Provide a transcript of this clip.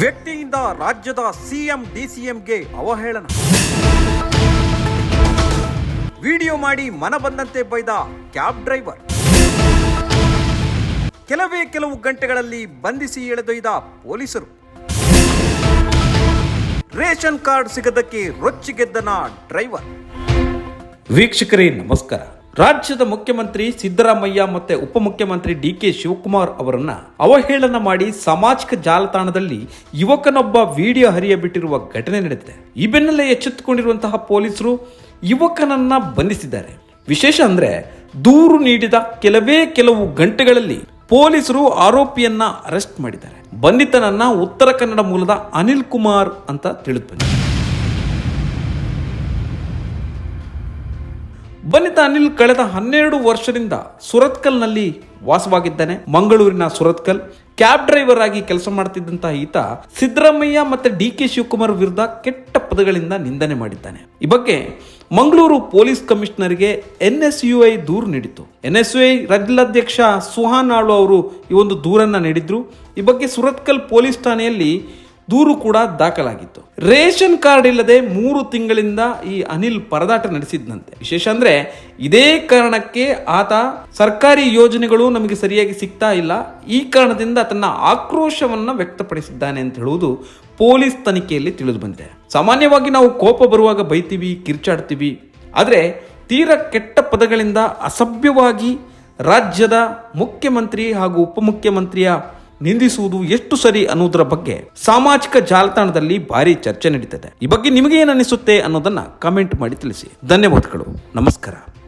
ವ್ಯಕ್ತಿಯಿಂದ ರಾಜ್ಯದ ಸಿಎಂ, ಡಿಸಿಎಂಗೆ ಅವಹೇಳನ. ವಿಡಿಯೋ ಮಾಡಿ ಮನ ಬಂದಂತೆ ಬೈದ ಕ್ಯಾಬ್ ಡ್ರೈವರ್. ಕೆಲವೇ ಕೆಲವು ಗಂಟೆಗಳಲ್ಲಿ ಬಂಧಿಸಿ ಎಳೆದೊಯ್ದ ಪೊಲೀಸರು. ರೇಷನ್ ಕಾರ್ಡ್ ಸಿಗದಕ್ಕೆ ರೊಚ್ಚಿಗೆದ್ದನ ಡ್ರೈವರ್. ವೀಕ್ಷಕರೇ, ನಮಸ್ಕಾರ. ರಾಜ್ಯದ ಮುಖ್ಯಮಂತ್ರಿ ಸಿದ್ದರಾಮಯ್ಯ ಮತ್ತೆ ಉಪಮುಖ್ಯಮಂತ್ರಿ ಡಿ ಕೆ ಶಿವಕುಮಾರ್ ಅವರನ್ನ ಅವಹೇಳನ ಮಾಡಿ ಸಾಮಾಜಿಕ ಜಾಲತಾಣದಲ್ಲಿ ಯುವಕನೊಬ್ಬ ವಿಡಿಯೋ ಹರಿಯ ಬಿಟ್ಟಿರುವ ಘಟನೆ ನಡೆದಿದೆ. ಈ ಬೆನ್ನಲ್ಲೇ ಎಚ್ಚೆತ್ತುಕೊಂಡಿರುವಂತಹ ಪೊಲೀಸರು ಯುವಕನನ್ನ ಬಂಧಿಸಿದ್ದಾರೆ. ವಿಶೇಷ ಅಂದ್ರೆ ದೂರು ನೀಡಿದ ಕೆಲವೇ ಕೆಲವು ಗಂಟೆಗಳಲ್ಲಿ ಪೊಲೀಸರು ಆರೋಪಿಯನ್ನ ಅರೆಸ್ಟ್ ಮಾಡಿದ್ದಾರೆ. ಬಂಧಿತನನ್ನ ಉತ್ತರ ಕನ್ನಡ ಮೂಲದ ಅನಿಲ್ ಕುಮಾರ್ ಅಂತ ತಿಳಿದು ಬಂದಿದೆ. ಬಂಧಿತ ಅನಿಲ್ ಕಳೆದ ಹನ್ನೆರಡು ವರ್ಷದಿಂದ ಸುರತ್ಕಲ್ನಲ್ಲಿ ವಾಸವಾಗಿದ್ದಾನೆ. ಮಂಗಳೂರಿನ ಸುರತ್ಕಲ್, ಕ್ಯಾಬ್ ಡ್ರೈವರ್ ಆಗಿ ಕೆಲಸ ಮಾಡ್ತಿದ್ದಂತಹ ಈತ ಸಿದ್ದರಾಮಯ್ಯ ಮತ್ತೆ ಡಿ ಕೆ ಶಿವಕುಮಾರ್ ವಿರುದ್ಧ ಕೆಟ್ಟ ಪದಗಳಿಂದ ನಿಂದನೆ ಮಾಡಿದ್ದಾನೆ. ಈ ಬಗ್ಗೆ ಮಂಗಳೂರು ಪೊಲೀಸ್ ಕಮಿಷನರ್ಗೆ ಎನ್ ಎಸ್ ಯು ಐ ದೂರು ನೀಡಿತು ಎನ್ ಎಸ್ ಯು ಐ ರಾಜ್ಯಾಧ್ಯಕ್ಷ ಸುಹಾನ್ ಆಳು ಅವರು ಈ ಒಂದು ದೂರನ್ನ ನೀಡಿದ್ರು. ಈ ಬಗ್ಗೆ ಸುರತ್ಕಲ್ ಪೊಲೀಸ್ ಠಾಣೆಯಲ್ಲಿ ದೂರು ಕೂಡ ದಾಖಲಾಗಿತ್ತು. ರೇಷನ್ ಕಾರ್ಡ್ ಇಲ್ಲದೆ ಮೂರು ತಿಂಗಳಿಂದ ಈ ಅನಿಲ್ ಪರದಾಟ ನಡೆಸಿದ್ನಂತೆ. ವಿಶೇಷ ಅಂದ್ರೆ ಇದೇ ಕಾರಣಕ್ಕೆ ಆತ ಸರ್ಕಾರಿ ಯೋಜನೆಗಳು ನಮಗೆ ಸರಿಯಾಗಿ ಸಿಗ್ತಾ ಇಲ್ಲ. ಈ ಕಾರಣದಿಂದ ತನ್ನ ಆಕ್ರೋಶವನ್ನ ವ್ಯಕ್ತಪಡಿಸಿದ್ದಾನೆ ಅಂತ ಹೇಳುವುದು ಪೊಲೀಸ್ ತನಿಖೆಯಲ್ಲಿ ತಿಳಿದು ಬಂದಿದೆ. ಸಾಮಾನ್ಯವಾಗಿ ನಾವು ಕೋಪ ಬರುವಾಗ ಬೈತೀವಿ, ಕಿರ್ಚಾಡ್ತೀವಿ. ಆದರೆ ತೀರ ಕೆಟ್ಟ ಪದಗಳಿಂದ ಅಸಭ್ಯವಾಗಿ ರಾಜ್ಯದ ಮುಖ್ಯಮಂತ್ರಿ ಹಾಗೂ ಉಪಮುಖ್ಯಮಂತ್ರಿಯ ನಿಂದಿಸುವುದು ಎಷ್ಟು ಸರಿ ಅನ್ನೋದರ ಬಗ್ಗೆ ಸಾಮಾಜಿಕ ಜಾಲತಾಣದಲ್ಲಿ ಭಾರಿ ಚರ್ಚೆ ನಡೀತದೆ. ಈ ಬಗ್ಗೆ ನಿಮಗೆ ಏನು ಅನ್ನೋದನ್ನ ಕಮೆಂಟ್ ಮಾಡಿ ತಿಳಿಸಿ. ಧನ್ಯವಾದಗಳು. ನಮಸ್ಕಾರ.